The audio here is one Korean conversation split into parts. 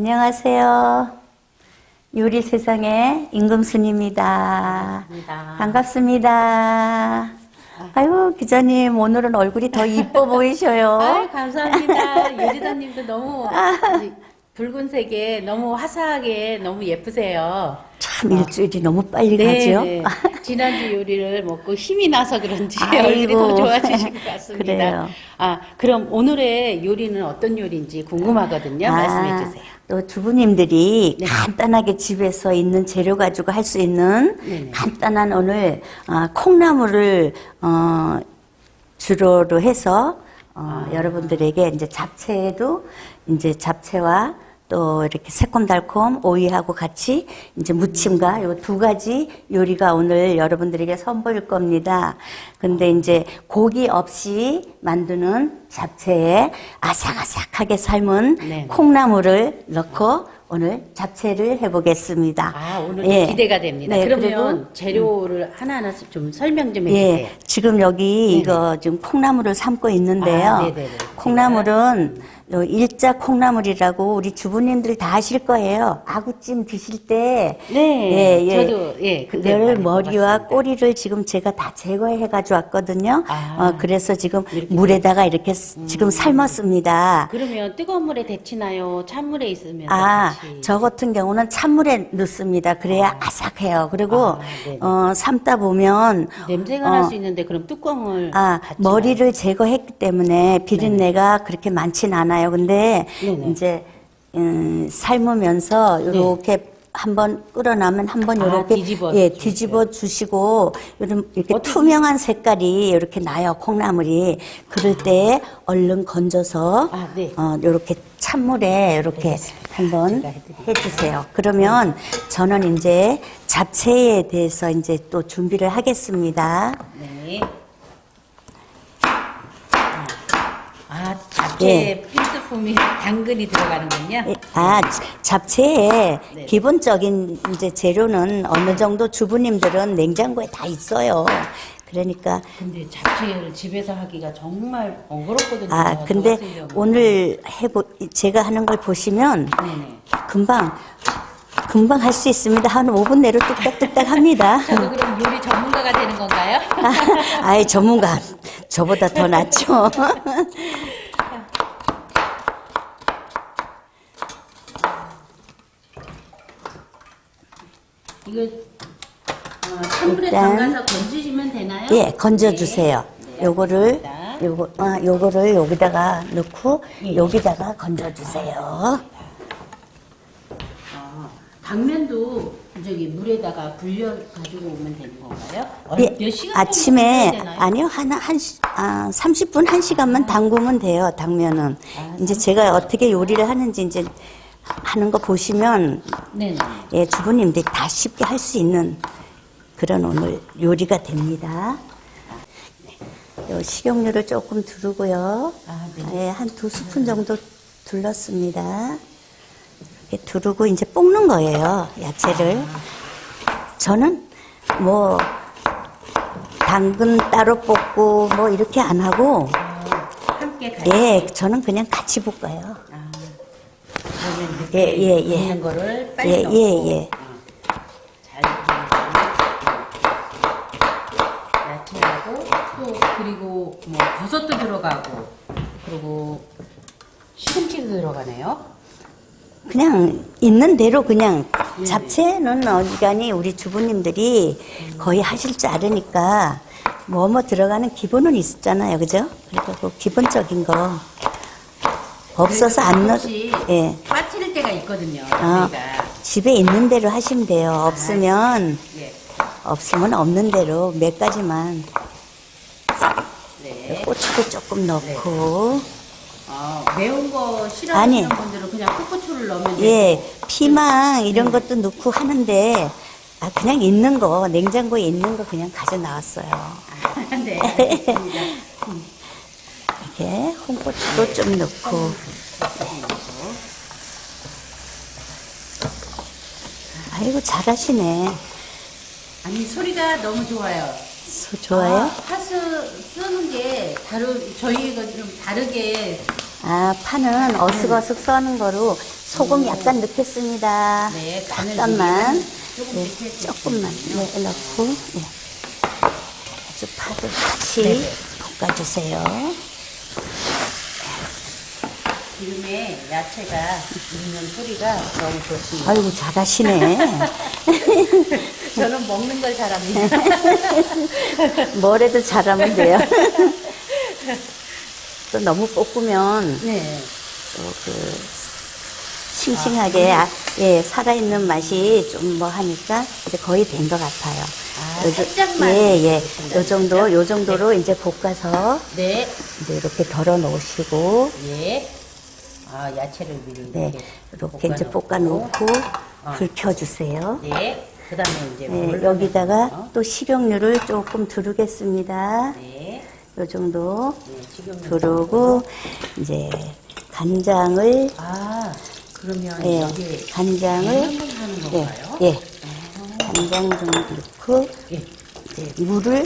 안녕하세요. 요리 세상의 임금순입니다. 반갑습니다. 반갑습니다. 아유, 기자님, 오늘은 얼굴이 더 이뻐 보이셔요. 아유, 감사합니다. 유리사님도 너무 이 붉은색에 너무 화사하게 너무 예쁘세요. 참, 일주일이 너무 빨리 가죠? 네, 네. 지난주 요리를 먹고 힘이 나서 그런지 아이고. 얼굴이 더 좋아지신 것 같습니다. 그래요. 아, 그럼 오늘의 요리는 어떤 요리인지 궁금하거든요. 말씀해 주세요. 아, 또 주부님들이 네. 간단하게 집에서 있는 재료 가지고 할 수 있는 네네. 간단한 오늘 아, 콩나물을 어, 주로로 해서 어, 아. 여러분들에게 이제 잡채에도 이제 잡채와 또 이렇게 새콤달콤 오이하고 같이 이제 무침과 요 두 가지 요리가 오늘 여러분들에게 선보일 겁니다. 근데 이제 고기 없이 만드는 잡채에 아삭아삭하게 삶은 네. 콩나물을 넣고 오늘 잡채를 해보겠습니다. 아, 오늘 예. 기대가 됩니다. 네, 그러면 재료를 하나하나씩 좀 설명 좀 예, 해주세요. 지금 여기 이거 지금 콩나물을 삶고 있는데요. 아, 네네네. 콩나물은 요 일자 콩나물이라고 우리 주부님들 다 아실 거예요. 아구찜 드실 때. 네, 저도, 예, 그때 그걸 많이 머리와 먹었습니다. 꼬리를 지금 제가 다 제거해 가지고 왔거든요. 아. 어, 그래서 지금 이렇게 물에다가 이렇게 스- 지금 삶았습니다. 그러면 뜨거운 물에 데치나요? 찬물에 있으면 아, 같이? 저 같은 경우는 찬물에 넣습니다. 그래야 아. 삭해요 그리고 아. 어, 삶다 보면 냄새가 어, 날수 있는데 그럼 뚜껑을 아, 닫지 머리를 제거했기 때문에 비린내가 그렇게 많진 않아요. 근데 네네. 이제 음, 삶으면서 이렇게 한번 끓어나면 한번 아, 이렇게 뒤집어 예, 주시고요. 뒤집어 주시고 이런 이렇게 어떻게- 투명한 색깔이 이렇게 나요. 콩나물이. 그럴 때 얼른 건져서 아, 네. 어, 이렇게 찬물에 이렇게 알겠습니다. 한번 제가 해드릴게요. 해주세요. 그러면 저는 이제 잡채에 대해서 이제 또 준비를 하겠습니다. 네. 아, 잡채 예. 필 수품이 당근이 들어가는군요. 예, 아, 잡채에 네. 기본적인 이제 재료는 어느 정도 주부님들은 냉장고에 다 있어요. 그러니까 근데 잡채를 집에서 하기가 정말 번거롭거든요. 아저 근데. 오늘 해보 제가 하는 걸 보시면 네네. 금방 금방 할 수 있습니다. 한 5분 내로 뚝딱뚝딱 합니다. 저도 그럼 요리 전문가가 되는 건가요? 아이 전문가 저보다 더 낫죠. 이거 어, 찬물에 일단- 담가서 건지시면 되나요? 예, 건져주세요. 네. 네, 요거를, 알겠습니다. 요거, 아, 요거를 여기다가 넣고, 예. 여기다가 건져주세요. 아, 당면도 저기 물에다가 불려 가지고 오면 되는 건가요? 얼- 예, 몇 시간 정도 아침에, 되나요? 아니요, 한, 한, 시- 아, 30분, 1시간만 담그면 돼요, 당면은. 아, 이제 제가 어떻게 요리를 하는지 이제 하는 거 보시면, 네네. 예, 주부님들이 다 쉽게 할 수 있는 그런 오늘 요리가 됩니다. 요 식용유를 조금 두르고요. 아, 네. 예, 한 두 스푼 정도 둘렀습니다. 이렇게 두르고 이제 볶는 거예요, 야채를. 저는 뭐, 당근 따로 볶고 뭐 이렇게 안 하고, 함께 같이. 예, 저는 그냥 같이 볶아요. 예, 예, 예. 있는 거를 빨리 예, 넣고 예, 예. 어, 잘 넣고 야채하고 또 그리고 뭐 버섯도 들어가고 그리고 시금치도 들어가네요. 그냥 있는 대로 그냥 잡채는 어지간히 우리 주부님들이 거의 하실 줄 알으니까 뭐뭐 들어가는 기본은 있었잖아요, 그죠? 그러니까 그 기본적인 거 없어서 안 넣. 혹시 예, 빠뜨릴 때가 있거든요. 아. 저희가 집에 있는 대로 하시면 돼요. 없으면 예, 없으면 없는 대로 몇 가지만 네. 고추도 조금 넣고 어, 매운 거 아니. 싫어하시는 분들은 그냥 풋고추를 넣으면 예, 되고. 피망 이런 것도 넣고 하는데 아 그냥 있는 거 냉장고에 있는 거 그냥 가져 나왔어요. 아, 네, 알겠습니다. 이렇게 홍고추도 좀 넣고 아이고 잘하시네. 아니 소리가 너무 좋아요. 소 좋아요? 아, 파스 쓰는 게 다르 저희가 좀 다르게 아 파는 어슥어슥 써는 거로 소금 약간 넣겠습니다. 네, 간을 잠깐만. 위해서는 조금 네. 조금만 네, 넣고 네. 아주 파듯이 네네. 볶아주세요. 기름에 야채가 익는 소리가 너무 좋습니다. 아이고 잘하시네. 저는 먹는 걸 잘합니다. 뭐래도 잘하면 돼요. 또 너무 볶으면 네. 또그 싱싱하게 아, 예 살아있는 맛이 좀 뭐 하니까 이제 거의 된 것 같아요. 아, 요 저- 살짝만 예, 예. 요 정도? 요 정도로 이제 볶아서 네. 이제 이렇게 덜어 놓으시고, 예. 아, 야채를 미리 네. 이렇게, 이렇게 이제 볶아 놓고, 어. 불 켜주세요. 네. 그 다음에 이제 네, 뭘 여기다가 넣어요? 또 식용유를 조금 두르겠습니다. 네. 요 정도 네, 지금 두르고, 이제 간장을, 아, 그러면 예, 여기 간장을, 한번 하는 예, 건가요? 예. 간장 좀 넣고, 예. 이제 물을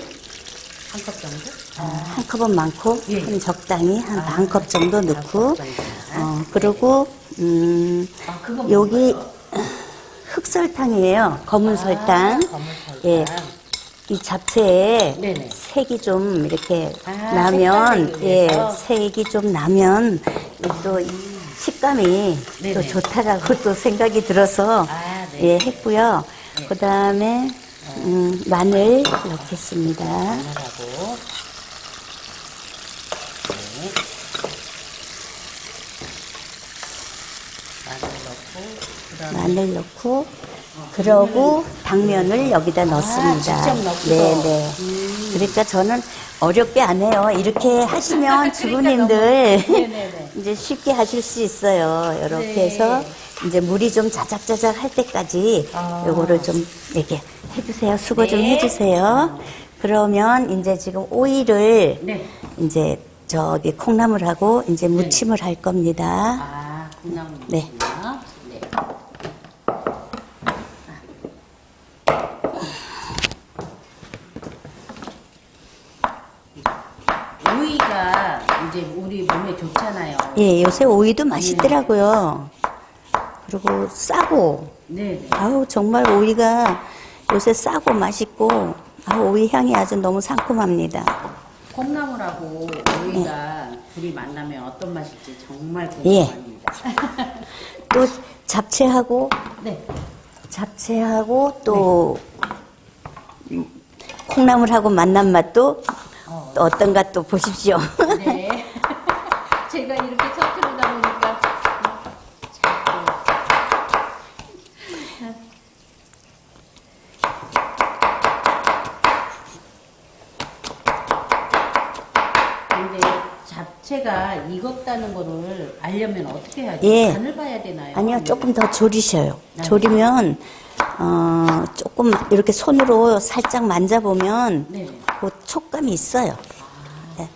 한 컵 정도? 아, 한 컵은 많고 예. 한 적당히 한 아, 반컵 정도 넣고 반컵 정도. 어 그리고 음 아, 여기 뭐예요? 흑설탕이에요 검은 설탕 검은 설탕. 예. 이 잡채에 네네. 색이 좀 이렇게 아, 나면 예 위해서? 색이 좀 나면 또이 식감이 또 네네. 좋다라고 또 생각이 들어서 아, 네. 예 했고요 네. 그 다음에 음, 마늘 넣겠습니다. 마늘하고 네. 마늘 넣고 그다음에 마늘 넣고 그러고 당면을 여기다 넣습니다. 아, 직접. 네, 네. 음. 그러니까 저는 어렵게 안 해요. 이렇게 하시면 그러니까 주부님들 너무- 네네네. 이제 쉽게 하실 수 있어요. 이렇게 네. 해서 이제 물이 좀 자작자작 할 때까지 아. 요거를 좀 이렇게 해주세요. 수고 좀 네. 해주세요. 그러면 이제 지금 오이를 네. 이제 저기 콩나물하고 이제 무침을 할 겁니다. 아, 콩나물 네. 네. 오이가 이제 우리 몸에 좋잖아요. 예, 요새 오이도 맛있더라고요. 그리고 싸고, 네. 네. 아우, 정말 오이가 요새 싸고 맛있고, 아 오이 향이 아주 너무 상큼합니다. 콩나물하고 오이가 둘이 만나면 어떤 맛일지 정말 예. 궁금합니다. 또 잡채하고, 네. 잡채하고 또 음, 콩나물하고 만난 맛도 어. 또 어떤가 또 보십시오. 네. 제가 이렇게 서투르다 보니까 자꾸 근데 잡채가 익었다는 거를 알려면 어떻게 해야죠? 예. 간을 봐야 되나요? 아니요, 조금 더 졸이셔요. 네. 졸이면, 어, 조금 이렇게 손으로 살짝 만져보면 네. 그 촉감이 있어요. 네.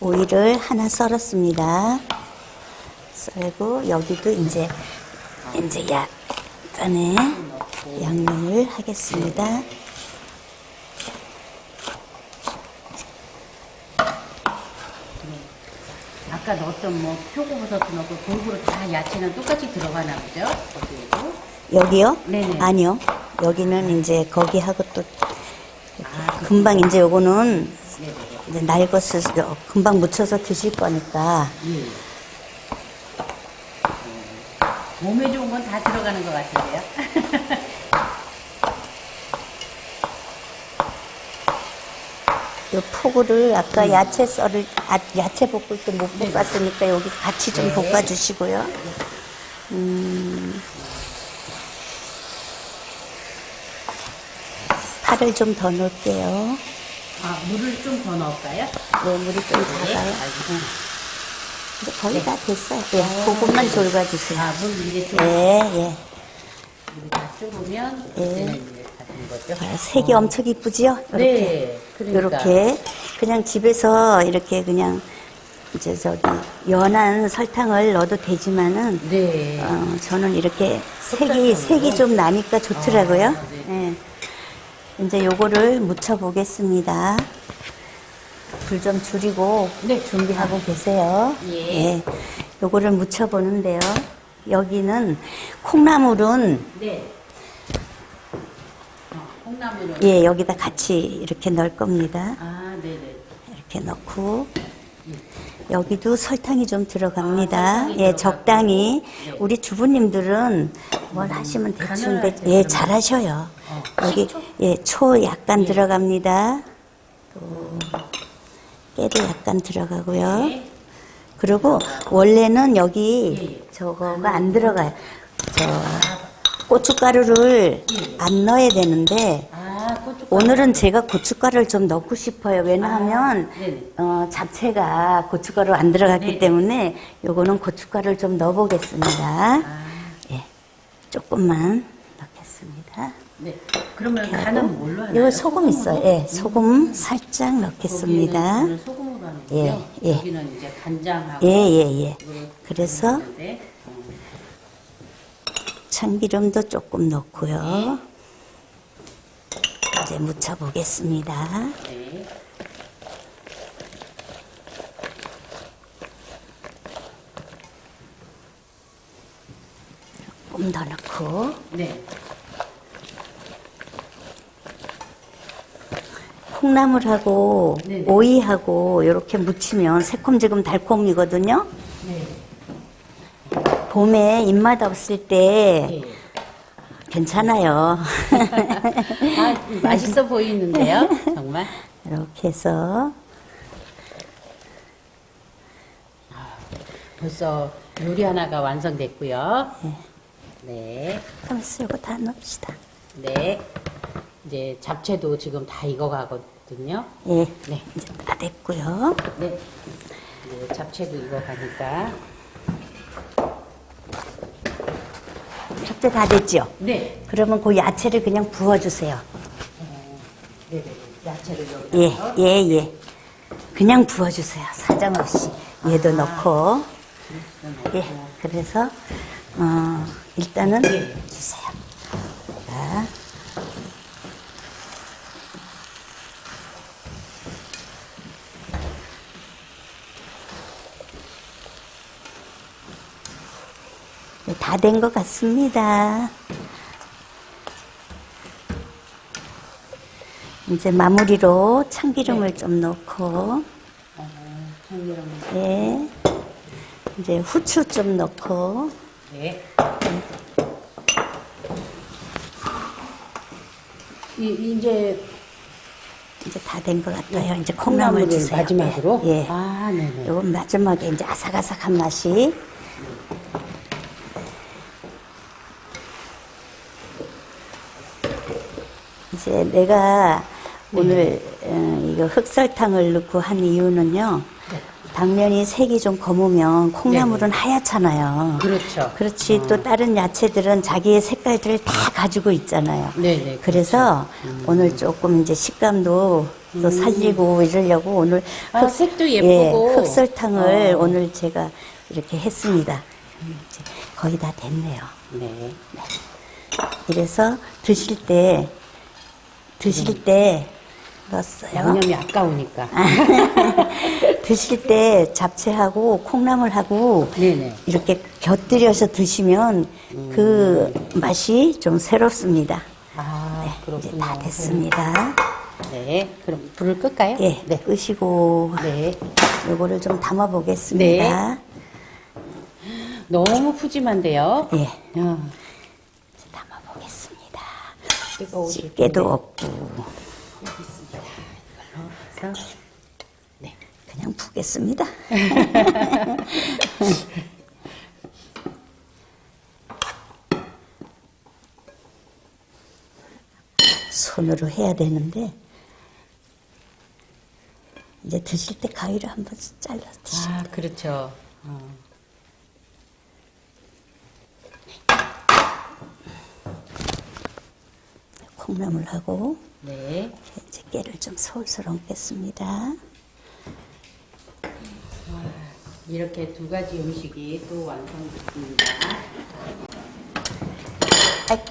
오이를 하나 썰었습니다. 썰고, 여기도 이제, 이제 약간의 양념을 하겠습니다. 아까 넣었던 뭐 표고버섯도 넣고 골고루 다 야채는 똑같이 들어가나 보죠? 거기에도. 여기요? 네네. 아니요. 여기는 이제 거기하고 또 아, 그- 금방 이제 요거는 네네. 이제 날것을 금방 묻혀서 드실 거니까 예. 몸에 좋은 건 다 들어가는 것 같은데요. 요 포구를 아까 야채 썰을 아, 야채 볶을 때 못 볶았으니까 여기 같이 좀 네. 볶아주시고요. 음, 파를 좀 더 넣을게요. 아, 물을 좀 더 넣을까요? 네, 물이 좀 네. 작아요. 알겠습니다. 근데 거의 다 됐어요. 예, 그것만 졸가주세요. 아, 물 이제 좀 예, 예. 물이 다 졸으면 예. 된 거죠. 아, 색이 엄청 이쁘지요? 이렇게. 네, 그러니까. 이렇게 그냥 집에서 이렇게 그냥 이제 저기 연한 설탕을 넣어도 되지만은 네. 어, 저는 이렇게 색이? 색이 좀 나니까 좋더라고요. 아, 네. 예. 이제 요거를 묻혀 보겠습니다. 불 좀 줄이고 네. 준비하고 계세요. 예. 요거를 묻혀 보는데요. 여기는 콩나물은 네. 어, 콩나물은 예, 여기다 같이 이렇게 넣을 겁니다. 아, 네네. 이렇게 넣고 여기도 설탕이 좀 들어갑니다. 아, 설탕이 예, 들어가고. 적당히 네. 우리 주부님들은 뭘 하시면 대충 간을 되, 할때 예, 잘하셔요. 어, 여기? 예, 초 약간 예. 들어갑니다. 또 깨도 약간 들어가고요. 네. 그리고 원래는 여기 예, 예. 저거가 안 들어가요. 저 고춧가루를 예. 안 넣어야 되는데 아, 고춧가루. 오늘은 제가 고춧가루를 좀 넣고 싶어요. 왜냐하면 아, 네네. 어, 잡채가 고춧가루 안 들어갔기 네네. 때문에 요거는 고춧가루를 좀 넣어보겠습니다. 아, 예, 조금만 넣겠습니다. 네. 그러면 이렇게 간은 뭘로 하나요? 요거 소금 있어요. 예, 소금 살짝 넣겠습니다. 거기는 소금으로 하는 거고요. 예, 예. 여기는 이제 간장하고 예, 예, 예. 그래서 어, 참기름도 조금 넣고요. 네. 이제 묻혀보겠습니다. 네. 조금 더 넣고 네. 콩나물하고 네네. 오이하고 이렇게 무치면 새콤지금 달콤이거든요. 네. 봄에 입맛 없을 때 예. 괜찮아요. 아, 맛있어 보이는데요? 정말? 이렇게 해서 벌써 요리 하나가 완성됐고요. 네. 하면서 이거 다 넣읍시다. 네. 이제 잡채도 지금 다 익어가거든요. 예, 네. 이제 다 됐고요. 네. 이제 잡채도 익어가니까. 잡채 다 됐죠? 네. 그러면 그 야채를 그냥 부어주세요. 네 네. 야채를 여기다. 예. 예, 예. 그냥 부어주세요. 사정없이. 얘도 넣고. 예, 그래서, 어, 일단은 예. 주세요. 자. 네, 다 된 것 같습니다. 이제 마무리로 참기름을 좀 넣고, 어, 참기름. 예. 이제 후추 좀 넣고, 네. 이, 이제 이제 다 된 것 같아요. 이제 콩나물 주세요. 마지막으로? 예. 예. 아, 네네. 요건 마지막에 이제 아삭아삭한 맛이. 이제 내가 오늘 어, 이거 흑설탕을 넣고 한 이유는요. 당면이 색이 좀 검으면 콩나물은 하얗잖아요. 그렇죠. 그렇지 또 다른 야채들은 자기의 색깔들을 다 가지고 있잖아요. 네네. 그래서 오늘 조금 이제 식감도 또 살리고 이러려고 오늘 아, 색도 예쁘고. 예, 흑설탕을 어. 오늘 제가 이렇게 했습니다. 이제 거의 다 됐네요. 네. 그래서 드실 때 드실 때 넣었어요. 양념이 아까우니까. 드실 때 잡채하고 콩나물하고 네네. 이렇게 곁들여서 드시면 그 맛이 좀 새롭습니다. 아, 이제 그렇군요. 다 됐습니다. 네. 그럼 불을 끌까요? 예, 네. 끄시고 네. 요거를 좀 담아 보겠습니다. 너무 푸짐한데요. 예, 보겠습니다. 텐데. 없고. 네. 그냥 푸겠습니다. 손으로 해야 되는데 이제 드실 때 가위로 한번 잘라 드시면 아, 그렇죠. 어. 콩나물 하고 네. 이제 깨를 좀 솔솔 얹겠습니다. 이렇게 두 가지 음식이 또 완성됐습니다. 아이고,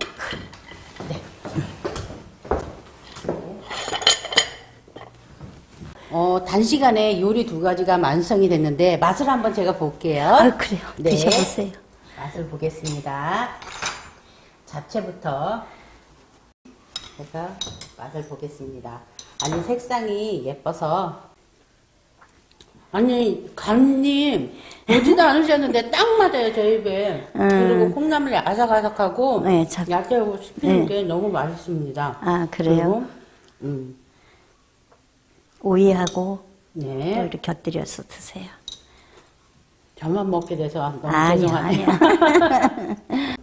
어, 단시간에 요리 두 가지가 완성이 됐는데 맛을 한번 제가 볼게요. 아 그래요. 네. 드셔보세요. 맛을 보겠습니다. 잡채부터 제가 맛을 보겠습니다. 아니 색상이 예뻐서 아니 간님 보지도 않으셨는데 딱 맞아요 저 입에 그리고 콩나물이 아삭아삭하고 네, 잡- 야채하고 씹히는 네. 게 너무 맛있습니다. 아, 그래요? 그리고, 음, 오이하고 또 네 이렇게 곁들여서 드세요. 저만 먹게 돼서 너무 아니야, 죄송하네요. 아니야.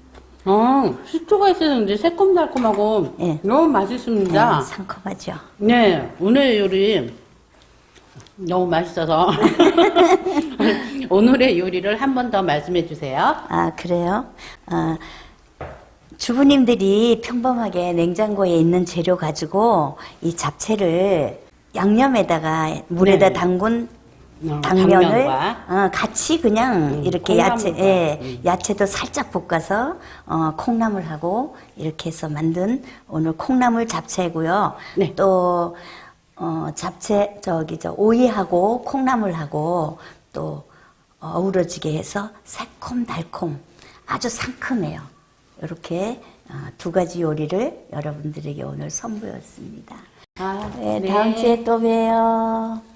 어, 식초가 있었는데 새콤달콤하고 예. 너무 맛있습니다. 네, 상큼하죠. 네, 오늘 요리 너무 맛있어서 오늘의 요리를 한 번 더 말씀해 주세요. 아, 그래요? 아, 주부님들이 평범하게 냉장고에 있는 재료 가지고 이 잡채를 양념에다가 물에다 네. 담근 어, 당면을. 어, 같이 그냥 음, 이렇게 야채. 예, 음. 야채도 살짝 볶아서 어, 콩나물하고 이렇게 해서 만든 오늘 콩나물 잡채고요. 네. 또 어, 잡채 저기 저 오이하고 콩나물하고 또 어우러지게 해서 새콤 달콤 아주 상큼해요. 이렇게 어, 두 가지 요리를 여러분들에게 오늘 선보였습니다. 아, 네, 다음 주에 또 봬요.